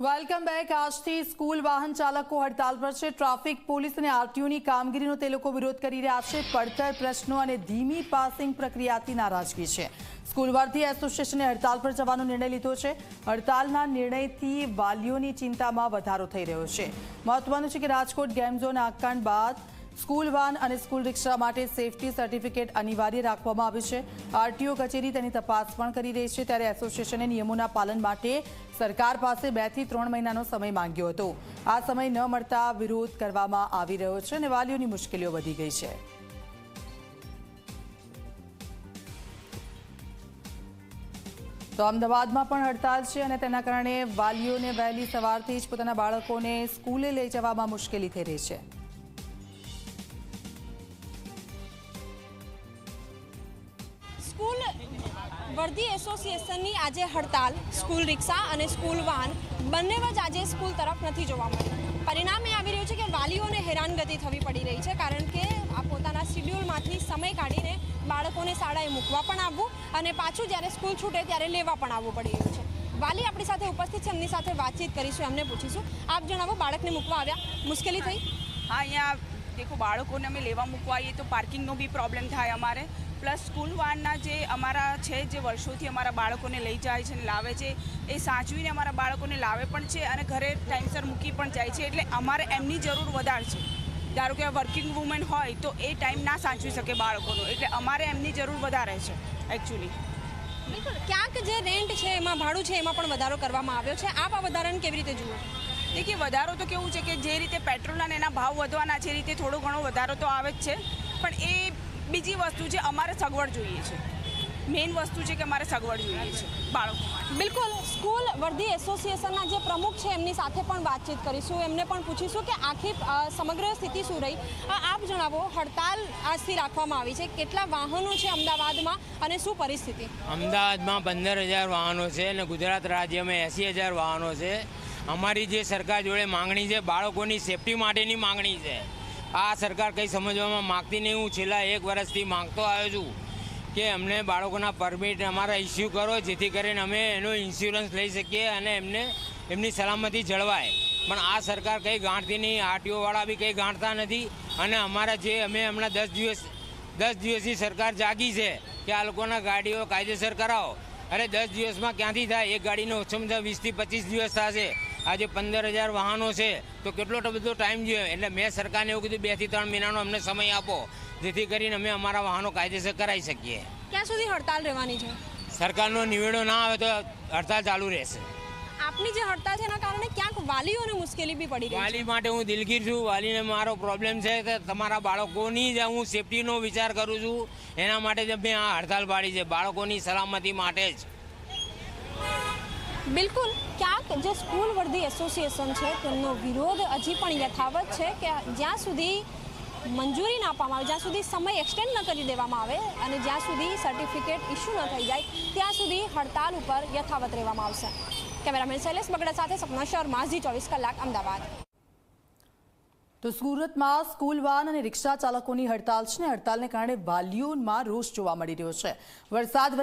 Welcome back. આજથી school વાહન ચાલકો હડતાલ પર છે. ટ્રાફિક પોલીસ અને આરટીઓની કામગીરીનો તે લોકો વિરોધ કરી રહ્યા છે. પડતર પ્રશ્નો અને ધીમી પાસિંગ પ્રક્રિયાથી નારાજગી છે. સ્કૂલ વારથી એસોસિએશને હડતાલ પર જવાનો નિર્ણય લીધો છે. હડતાલના નિર્ણયથી વાલીઓની ચિંતામાં વધારો થઈ રહ્યો છે. મહત્વનું છે કે રાજકોટ ગેમ ઝોન આકાંડ બાદ સ્કૂલ વાન અને સ્કૂલ રિક્ષા માટે સેફટી સર્ટિફિકેટ અનિવાર્ય રાખવામાં આવ્યું છે. આરટીઓ કચેરી તેની તપાસ પણ કરી રહી છે. ત્યારે એસોસિએશને નિયમોના પાલન માટે સરકાર પાસે બેથી ત્રણ મહિનાનો સમય માંગ્યો હતો. આ સમય ન મળતા વિરોધ કરવામાં આવી રહ્યો છે અને વાલીઓની મુશ્કેલીઓ વધી ગઈ છે. તો અમદાવાદમાં પણ હડતાલ છે અને તેના કારણે વાલીઓને વહેલી સવારથી જ પોતાના બાળકોને સ્કૂલે લઈ જવામાં મુશ્કેલી થઈ રહી છે. સ્કૂલ વર્ધી એસોસિએશનની આજે હડતાલ, સ્કૂલ રિક્ષા અને સ્કૂલ વાહન બંને જ આજે સ્કૂલ તરફ નથી જોવા મળી પરિણામ એ આવી રહ્યું છે કે વાલીઓને હેરાનગતિ થવી પડી રહી છે કારણ કે આ પોતાના શિડ્યુલમાંથી સમય કાઢીને બાળકોને શાળાએ મૂકવા પણ આવવું અને પાછું જ્યારે સ્કૂલ છૂટે ત્યારે લેવા પણ આવવું પડી રહ્યું છે. વાલી આપણી સાથે ઉપસ્થિત છે, એમની સાથે વાતચીત કરીશું, એમને પૂછીશું. આપ જણાવો, બાળકને મૂકવા આવ્યા? મુશ્કેલી થઈ? હા, અહીંયા દેખો, બાળકોને અમે લેવા મૂકવા આવીએ તો પાર્કિંગનો બી પ્રોબ્લેમ થાય અમારે. પ્લસ સ્કૂલ વાનના જે અમારા છે, જે વર્ષોથી અમારા બાળકોને લઈ જાય છે અને લાવે છે, એ સાચવીને અમારા બાળકોને લાવે પણ છે અને ઘરે ટાઈમસર મૂકી પણ જાય છે. એટલે અમારે એમની જરૂર વધારે છે. ધારો કે વર્કિંગ વુમેન હોય તો એ ટાઈમ ના સાચવી શકે બાળકોનો. એટલે અમારે એમની જરૂર વધારે છે એકચ્યુઅલી બિલકુલ. ક્યાંક જે રેન્ટ છે, એમાં ભાડું છે, એમાં પણ વધારો કરવામાં આવ્યો છે. આપ આ વધારાને કેવી રીતે જુઓ? દેખીએ વધારો તો કેવું છે કે જે રીતે પેટ્રોલના અને એના ભાવ વધવાના છે એ રીતે થોડો ઘણો વધારો તો આવે જ છે. પણ એ બીજી વસ્તુ છે અમારે સગવડ જોઈએ છે. મેઇન વસ્તુ છે કે અમારે સગવડ જોઈએ છે બાળકો બિલકુલ. સ્કૂલ વર્ધી એસોસિએશનના જે પ્રમુખ છે એમની સાથે પણ વાતચીત કરીશું. એમને પણ પૂછીશું કે આખી સમગ્ર સ્થિતિ શું રહી? આપ જણાવો હડતાલ આજથી રાખવામાં આવી છે. કેટલા વાહનો છે અમદાવાદમાં અને શું પરિસ્થિતિ? અમદાવાદમાં પંદર હજાર વાહનો છે અને ગુજરાત રાજ્યમાં એંસી હજાર વાહનો છે. અમારી જે સરકાર જોડે માંગણી છે, બાળકોની સેફટી માટેની માંગણી છે. આ સરકાર કંઈ સમજવામાં માગતી નહીં. હું છેલ્લા એક વર્ષથી માંગતો આવ્યો છું કે અમને બાળકોના પરમિટ અમારા ઇસ્યુ કરો જેથી કરીને અમે એનો ઇન્સ્યોરન્સ લઈ શકીએ અને એમને એમની સલામતી જળવાય. પણ આ સરકાર કંઈ ગાંઠતી નહીં. આરટીઓવાળા બી કંઈ ગાંઠતા નથી. અને અમારા જે અમે હમણાં દસ દિવસ, દસ દિવસથી સરકાર જાગી છે કે આ લોકોના ગાડીઓ કાયદેસર કરાવો. અરે દસ દિવસમાં ક્યાંથી થાય? એક ગાડીનો ઓછામાં ઓછા વીસથી પચીસ દિવસ થશે. આજે પંદર હજાર વાહનો છે તો કેટલો તો બધો ટાઈમ જોઈએ એટલે મેં સરકારને એવું કીધું બેથી ત્રણ મહિનાનો અમને સમય આપો જેથી કરીને અમે અમારા વાહનો કાયદેસર કરાવી શકીએ. ક્યાં સુધી હડતાલ રહેવાની છે? સરકારનો નિવેડો ના આવે તો હડતાલ ચાલુ રહેશે. આપની જે હડતાલ છે એના કારણે ક્યાંક વાલીઓને મુશ્કેલી બી પડી રહી વાલી માટે હું દિલગીર છું. વાલીને મારો પ્રોબ્લેમ છે કે તમારા બાળકોની જ હું સેફટીનો વિચાર કરું છું. એના માટે જ મેં આ હડતાલ પાડી છે. બાળકોની સલામતી માટે જ. બિલકુલ. જે સ્કૂલ વર્ધી એસોસિએશન છે, તેમનો વિરોધ હજી પણ યથાવત છે કે જ્યાં સુધી મંજૂરી ના આપવામાં આવે, જ્યાં સુધી સમય એક્સટેન્ડ ન કરી દેવામાં આવે અને જ્યાં સુધી સર્ટિફિકેટ ઇસ્યુ ન થઈ જાય, ત્યાં સુધી હડતાલ ઉપર યથાવત રહેવામાં આવશે. કેમેરામેન શૈલેષ બગડા સાથે સપના શર્મા, ઝી ચોવીસ કલાક, અમદાવાદ. તો સુરતમાં સ્કૂલ વાન અને રિક્ષા ચાલકોની હડતાલ છે ને હડતાલને કારણે વાલીઓમાં રોષ જોવા મળી રહ્યો છે. વરસાદ